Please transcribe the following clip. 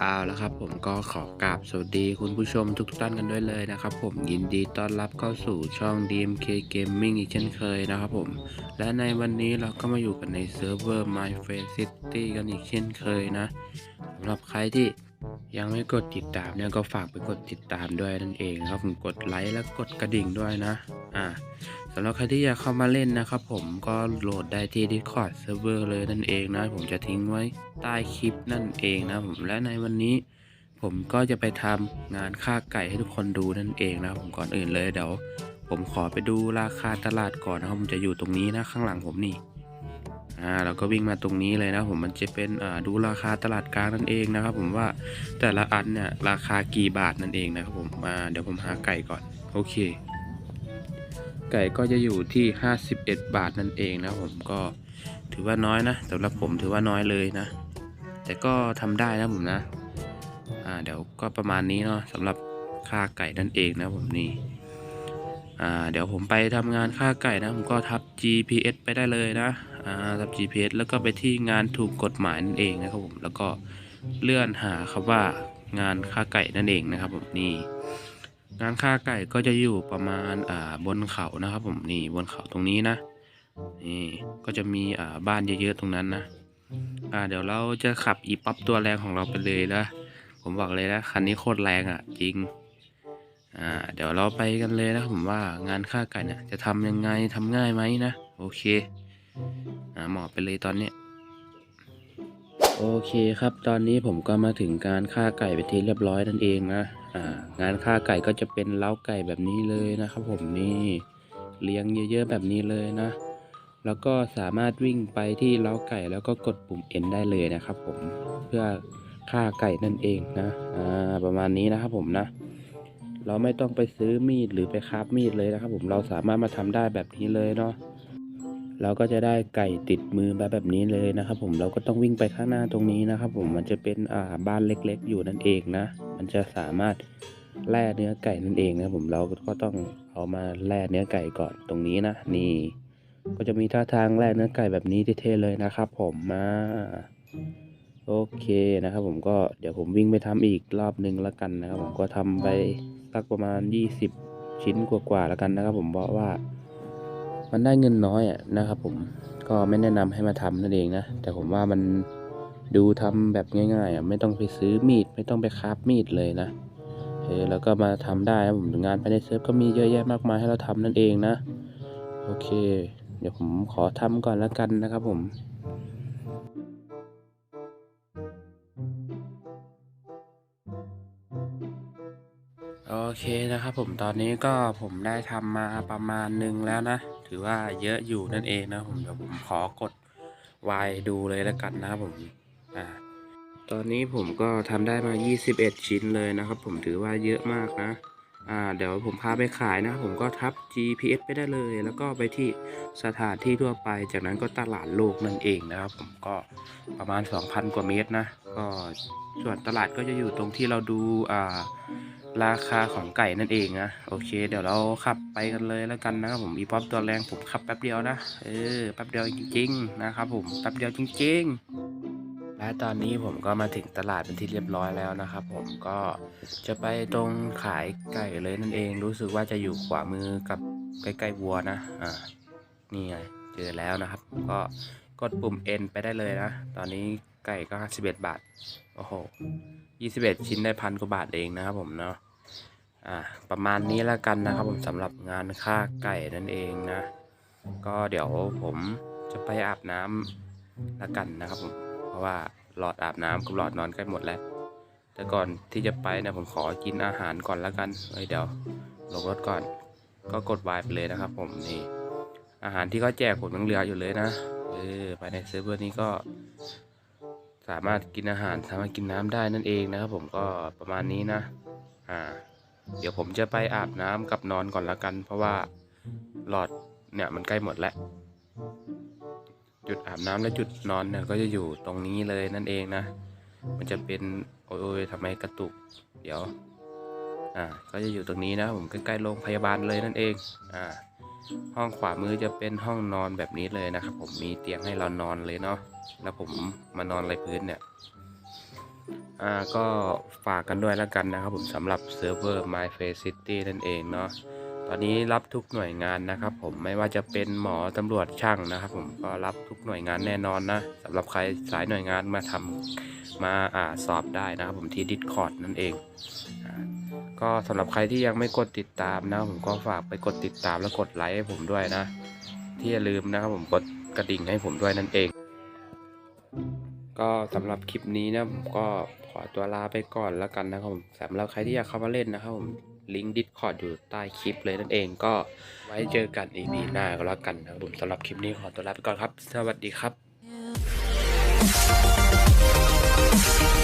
เอาละครับผมก็ขอกราบสวัสดีคุณผู้ชมทุกท่านกันด้วยเลยนะครับ ผมยินดีต้อนรับเข้าสู่ช่อง DMK Gaming อีกเช่นเคยนะครับผม และในวันนี้เราก็มาอยู่กันในเซิร์ฟเวอร์ My Face City กันอีกเช่นเคยนะสำหรับใครที่ยังไม่กดติดตามเนี่ยก็ฝากไปกดติดตามด้วยนั่นเองครับผมกดไลค์และกดกระดิ่งด้วยนะ อ่าสำหรับใครที่อยากเข้ามาเล่นนะครับผมก็โหลดได้ที่ Discord Server เลยนั่นเองนะ ผมจะทิ้งไว้ใต้คลิปนั่นเองนะผมและในวันนี้ ผมก็จะไปทำงานค่าไก่ให้ทุกคนดูนั่นเองนะผมก่อนอื่นเลยเดี๋ยวผมขอไปดูราคาตลาดก่อนนะครับผมจะอยู่ตรงนี้นะข้างหลังผมนี่อ่าเราก็วิ่งมาตรงนี้เลยนะผมมันจะเป็นอ่าดูราคาตลาดกลางนั่นเองนะครับ ผมว่าแต่ละอันเนี่ยราคากี่บาทนั่นเองนะครับผมมาเดี๋ยวผมหาไก่ก่อนโอเค ไก่ก็จะอยู่ที่ 51 บาทนั่นเองนะผมก็ถือว่าน้อยนะสำหรับผมถือว่าน้อยเลยนะ แต่ก็ทำได้นะผมนะอ่าเดี๋ยวก็ประมาณนี้เนาะสำหรับค่าไก่นั่นเองนะผมนี่อ่าเดี๋ยวผมไปทำงานค่าไก่นะผมก็ทับ GPS ไปได้เลยนะอ่าทับ GPS แล้วก็ไปที่งานถูกกฎหมายนั่นเองนะครับผมแล้วก็เลื่อนหาคำว่างานค่าไก่นั่นเองนะครับผมนี่ งานค่าไก่ก็จะอยู่ประมาณอ่าบนเขานะครับ ผมนี่บนเขาตรงนี้นะนี่ก็จะมีอ่าบ้านเยอะๆตรงนั้นนะอ่าเดี๋ยวเราจะขับอีป๊อปตัวแรงของเราไปเลยนะผมบอกเลยนะคันนี้โคตรแรงอะ จริงอ่าเดี๋ยวเราไปกันเลยนะผมว่างานค่าไก่เนี่ยจะทำยังไงทำง่ายไหมนะโอเคอ่าหมอบไปเลยตอนเนี้ยโอเคครับ ตอนนี้ผมก็มาถึงการฆ่าไก่ไปที่เรียบร้อยนั่นเองนะ งานฆ่าไก่ก็จะเป็นเล้าไก่แบบนี้เลยนะครับ ผมนี่เลี้ยงเยอะๆแบบนี้เลยนะ แล้วก็สามารถวิ่งไปที่เล้าไก่แล้วก็กดปุ่ม N ได้เลยนะครับ ผมเพื่อฆ่าไก่นั่นเองนะประมาณนี้นะครับผมนะ เราไม่ต้องไปซื้อมีดหรือไปคาฟมีดเลยนะครับ ผมเราสามารถมาทำได้แบบนี้เลยเนาะ เราก็จะได้ไก่ติดมือแบบแบบนี้เลยนะครับ ผมเราก็ต้องวิ่งไปข้างหน้าตรงนี้นะครับ ผมมันจะเป็นอ่าบ้านเล็ก ๆ อยู่นั่นเองนะ มันจะสามารถแล่เนื้อไก่นั่นเองนะผมเราก็ต้องเอามาแล่เนื้อไก่ก่อนตรงนี้นะ นี่ ก็จะมีท่าทางแล่เนื้อไก่แบบนี้เท่ๆเลยนะครับ ผมมาโอเคนะครับ ผมก็เดี๋ยวผมวิ่งไปทำอีกรอบนึงแล้วกันนะครับ ผมก็ทำไปสักประมาณ 20 ชิ้นกว่าๆแล้วกันนะครับ ผมเพราะว่า มันได้เงินน้อยอะนะครับผมก็ไม่แนะนำให้มาทำนั่นเองนะ แต่ผมว่ามันดูทำแบบง่ายๆอะไม่ต้องไปซื้อมีด ไม่ต้องไปคราฟมีดเลยนะเออแล้วก็มาทำได้นะผมงานภายในเซิร์ฟก็มีเยอะแยะมากมายให้เราทำนั่นเองนะ โอเค เดี๋ยวผมขอทำก่อนแล้วกันนะครับผม เคนะครับผมตอนนี้ก็ผมได้ทำมาประมาณหนึงแล้วนะ ถือว่าเยอะอยู่นั่นเองนะผมเดี๋ยวผมขอกดวายดูเลยแล้วกันนะครับผมอ่าตอนนี้ผมก็ทำได้มา 21 ชิ้นเลยนะครับ ผมถือว่าเยอะมากนะอ่าเดี๋ยวผมพาไปขายนะผมก็ทับ GPS ไปได้เลย แล้วก็ไปที่สถานที่ทั่วไป จากนั้นก็ตลาดโลกนั่นเองนะครับ ผมก็ประมาณ 2,000 กว่าเมตรนะ ก็ส่วนตลาดก็จะอยู่ตรงที่เราดูอ่า ราคาของไก่นั่นเองนะโอเค เดี๋ยวเราขับไปกันเลยแล้วกันนะครับผมอีป๊อปตัวแรงผมขับแป๊บเดียวนะเออแป๊บเดียวจริง ๆ นะครับผมแป๊บเดียวจริง ๆและตอนนี้ผมก็มาถึงตลาดเป็นที่เรียบร้อยแล้วนะครับ ผมก็จะไปตรงขายไก่เลยนั่นเอง รู้สึกว่าจะอยู่ขวามือกับใกล้ๆวัวนะอ่านี่ไงเจอแล้วนะครับ ก็กดปุ่ม N ไปได้เลยนะ ตอนนี้ไก่ก็51บาทโอ้โห21 ชิ้นได้พันกว่าบาทเองนะครับผมเนาะ อ่าประมาณนี้แล้วกันนะครับผมสำหรับงานค่าไก่นั่นเองนะ ก็เดี๋ยวผมจะไปอาบน้ำแล้วกันนะครับผมเพราะว่าหลอดอาบน้ำกับหลอดนอนใกล้หมดแล้ว แต่ก่อนที่จะไปนะผมขอกินอาหารก่อนแล้วกันเฮ้ยเดี๋ยวลงรถก่อน ก็กดวายไปเลยนะครับ ผมนี่อาหารที่เขาแจกผมยังเหลืออยู่เลยนะเออภายในเซิร์ฟเวอร์นี้ก็สามารถกินอาหารสามารถกินน้ำได้นั่นเองนะครับผมก็ประมาณนี้นะ อ่า เดี๋ยวผมจะไปอาบน้ำกับนอนก่อนละกัน เพราะว่าหลอดเนี่ยมันใกล้หมดแล้ว จุดอาบน้ำและจุดนอนเนี่ยก็จะอยู่ตรงนี้เลยนั่นเองนะ มันจะเป็นโอ้ยทำไมกระตุก เดี๋ยว อ่า ก็จะอยู่ตรงนี้นะ ผมใกล้ๆโรงพยาบาลเลยนั่นเอง อ่า ห้องขวามือจะเป็นห้องนอนแบบนี้เลยนะครับ ผมมีเตียงให้เรานอนเลยเนาะ แล้วผมมานอนอะไรพื้นเนี่ย อ่าก็ฝากกันด้วยแล้วกันนะครับผมสำหรับเซิร์ฟเวอร์ My Face City นั่นเองเนาะตอนนี้รับทุกหน่วยงานนะครับ ผมไม่ว่าจะเป็นหมอตำรวจช่างนะครับ ผมก็รับทุกหน่วยงานแน่นอนนะสำหรับใครสายหน่วยงานมาทำมาอ่าสอบได้นะครับ ผมที่ Discord นั่นเองอก็สำหรับใครที่ยังไม่กดติดตามนะผมก็ฝากไปกดติดตามและกดไลค์ให้ผมด้วยนะ ที่อย่าลืมนะครับผมกดกระดิ่งให้ผมด้วยนั่นเอง ก็สำหรับคลิปนี้นะผมก็ขอตัวลาไปก่อนแล้วกันนะครับผมสำหรับใครที่อยากเข้ามาเล่นนะครับผมลิงก์ดิสคอร์ดอยู่ใต้คลิปเลยนั่นเองก็ไว้เจอกันอีพีหน้าก็แล้วกันนะครับผมสำหรับคลิปนี้ขอตัวลาไปก่อนครับ สวัสดีครับ